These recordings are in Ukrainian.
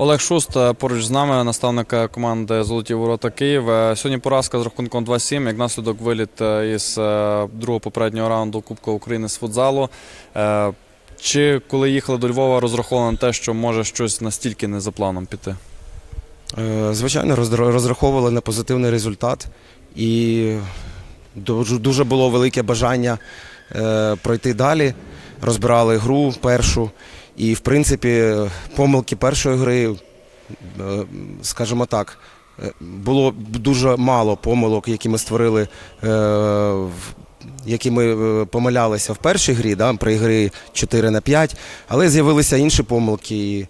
Олег Шуст е, поруч з нами, наставник команди Золоті ворота Київ. Сьогодні поразка з рахунком 2-7, як наслідок виліт е, із е, другого попереднього раунду Кубка України з футзалу. Чи коли їхали до Львова, розраховували на те, що може щось настільки не за планом піти? Звичайно, розраховували на позитивний результат, і дуже, було велике бажання пройти далі. Розбирали гру першу. І, в принципі, помилки першої гри, е, скажімо так, е, було дуже мало помилок, які ми створили, е, які ми помилялися в першій грі, да, при грі 4 на 5, але з'явилися інші помилки. І,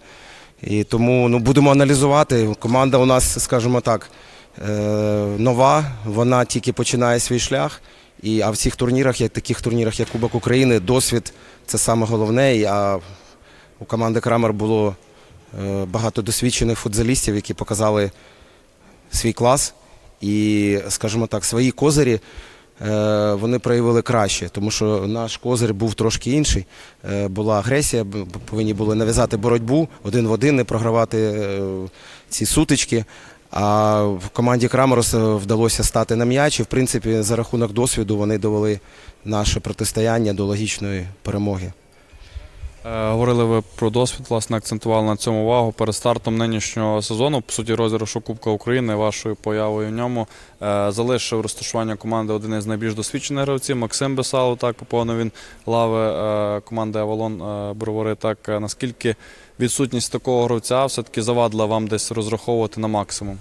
і тому ну, будемо аналізувати. Команда у нас, скажімо так, нова, вона тільки починає свій шлях. І, а в цих турнірах, як таких турнірах, як Кубок України, досвід це саме головне. А у команди Крамер було е, багато досвідчених футзалістів, які показали свій клас. І, скажімо так, свої козирі е, вони проявили краще, тому що наш козир був трошки інший. Е, Була агресія, повинні були нав'язати боротьбу один в один, не програвати ці сутички. А в команді Крамерос вдалося стати на м'яч, і в принципі за рахунок досвіду вони довели наше протистояння до логічної перемоги. Е, Говорили ви про досвід, власне, акцентували на цьому увагу. Перед стартом нинішнього сезону, по суті, розіграшу Кубка України, вашою появою в ньому е, залишив розташування команди один із найбільш досвідчених гравців Максим Бесалов. Так поповнив він лави е, команди Авалон Бровари. Так наскільки відсутність такого гравця все-таки завадила вам десь розраховувати на максимум?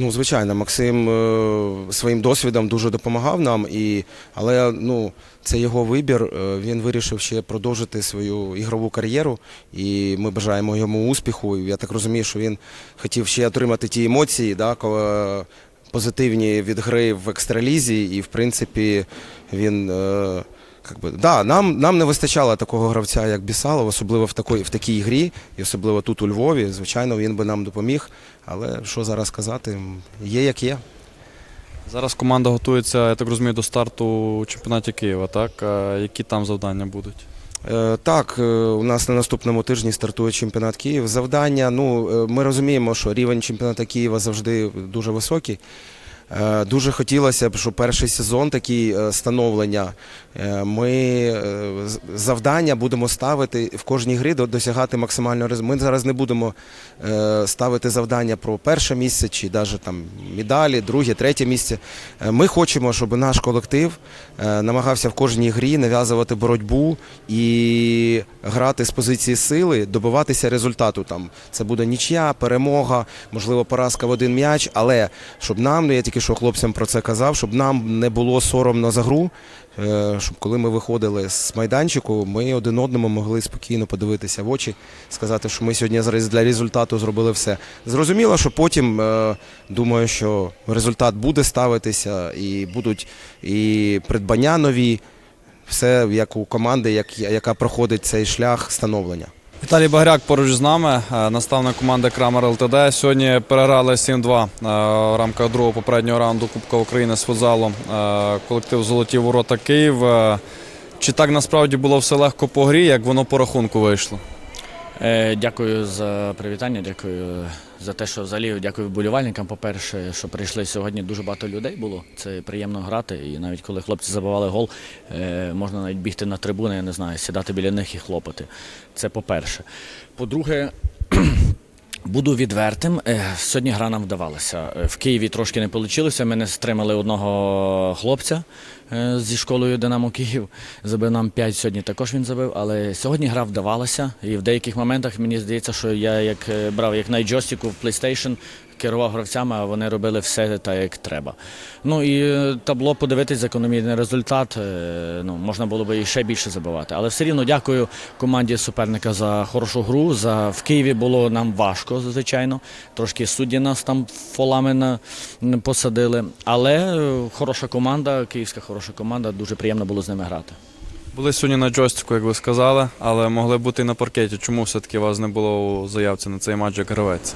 Ну, звичайно, Максим е, своїм досвідом дуже допомагав нам, і, але ну, це його вибір. Е, Він вирішив ще продовжити свою ігрову кар'єру, і ми бажаємо йому успіху. Я так розумію, що він хотів ще отримати ті емоції, да, ко- позитивні від гри в екстралізі, і в принципі він. е, Как би, да, нам, нам не вистачало такого гравця, як Бісалов, особливо в, такої, в такій грі, і особливо тут у Львові. Звичайно, він би нам допоміг. Але що зараз сказати, є як є. Зараз команда готується, я так розумію, до старту у чемпіонаті Києва. Так Е, які там завдання будуть? Е, Так, е, у нас на наступному тижні стартує чемпіонат Київ. Завдання, ну е, ми розуміємо, що рівень чемпіонату Києва завжди дуже високий. Е, Дуже хотілося б, щоб перший сезон такий е, становлення. е, Ми завдання будемо ставити в кожній грі досягати максимального результату. Ми зараз не будемо ставити завдання про перше місце чи навіть там медалі, друге, третє місце. Ми хочемо, щоб наш колектив намагався в кожній грі нав'язувати боротьбу і грати з позиції сили, добиватися результату. Там це буде нічия, перемога, можливо, поразка в один м'яч. Але щоб нам, ну я тільки що хлопцям про це казав, щоб нам не було соромно за гру. е, Щоб коли ми виходили з майданчику, ми один одному могли спокійно подивитися в очі, сказати, що ми сьогодні для результату зробили все. Зрозуміло, що потім е, думаю, що результат буде ставитися, і будуть і придбання нові, все як у команди, як, яка проходить цей шлях становлення. Віталій Багряк поруч з нами, е, наставник команди Крамер ЛТД. Сьогодні переграли 7-2 е, в рамках другого попереднього раунду Кубка України з футзалу. Е, Колектив Золоті ворота Київ. Чи так насправді було все легко по грі, як воно по рахунку вийшло? Дякую за привітання, дякую за те, що взагалі дякую вболівальникам. По-перше, що прийшли сьогодні. Дуже багато людей було. Це приємно грати. І навіть коли хлопці забивали гол, е, можна навіть бігти на трибуни, я не знаю, сідати біля них і хлопати. Це по-перше. По-друге, Буду відвертим. Е, Сьогодні гра нам вдавалася. Е, В Києві трошки не вийшло. Ми не стримали одного хлопця е, зі школою Динамо Київ. Забив нам 5 сьогодні. Також він забив. Але сьогодні гра вдавалася. І в деяких моментах мені здається, що я як брав як на джойстику в PlayStation, керував гравцями, а вони робили все так, як треба. Ну і е, табло подивитись закономірний результат. е, Ну, можна було би і ще більше забивати. Але все рівно дякую команді суперника за хорошу гру. За в Києві було нам важко, звичайно. Трошки судді нас там фолами на, посадили. Але е, хороша команда, київська хороша команда, дуже приємно було з ними грати. Були сьогодні на джойстику, як ви сказали, але могли бути і на паркеті. Чому все-таки вас не було у заявці на цей матч як гравець?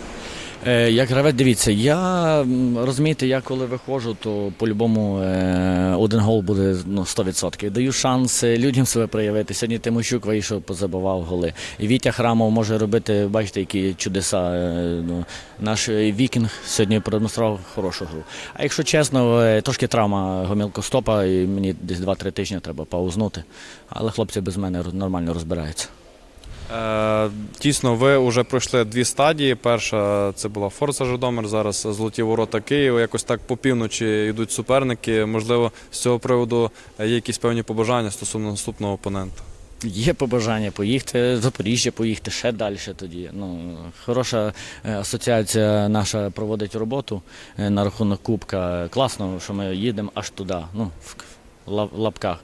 Е, Як гравець, дивіться, я розумієте, я коли виходжу, то по-любому е, один гол буде ну, 100%. Даю шанс людям себе проявити. Сьогодні Тимощук вийшов, позабивав голи. І Вітя Храмов може робити, бачите, які чудеса. е, Ну, наш вікінг сьогодні продемонстрував хорошу гру. А якщо чесно, трошки травма гомілкостопа, і мені десь 2-3 тижні треба паузнути. Але хлопці без мене нормально розбираються. Е, Дійсно, ви вже пройшли дві стадії. Перша це була Форса Житомир, зараз Золоті Ворота Києва. Якось так по півночі йдуть суперники. Можливо, з цього приводу є якісь певні побажання стосовно наступного опонента. Є побажання поїхати в Запоріжжя, поїхати ще далі тоді. Ну, хороша е, асоціація наша проводить роботу е, на рахунок Кубка. Класно, що ми їдемо аж туди, ну, лапках.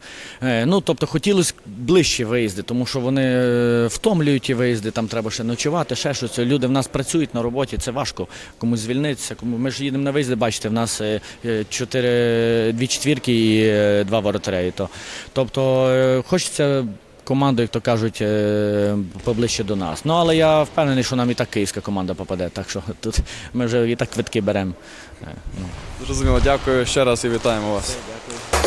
Е, Ну, тобто хотілося ближче виїзди, тому що вони е, втомлюють ті виїзди, там треба ще ночувати, ще щось. Люди в нас працюють на роботі, це важко комусь звільнитися. Кому ми ж їдемо на виїзди, бачите, в нас е, чотири, дві четвірки і два воротаря. то. Тобто хочеться команду, як то кажуть, поближче до нас. Ну але я впевнений, що нам і так київська команда попаде. Так що тут ми вже і так квитки беремо. Ну. Зрозуміло, дякую ще раз і вітаємо вас. Дякую.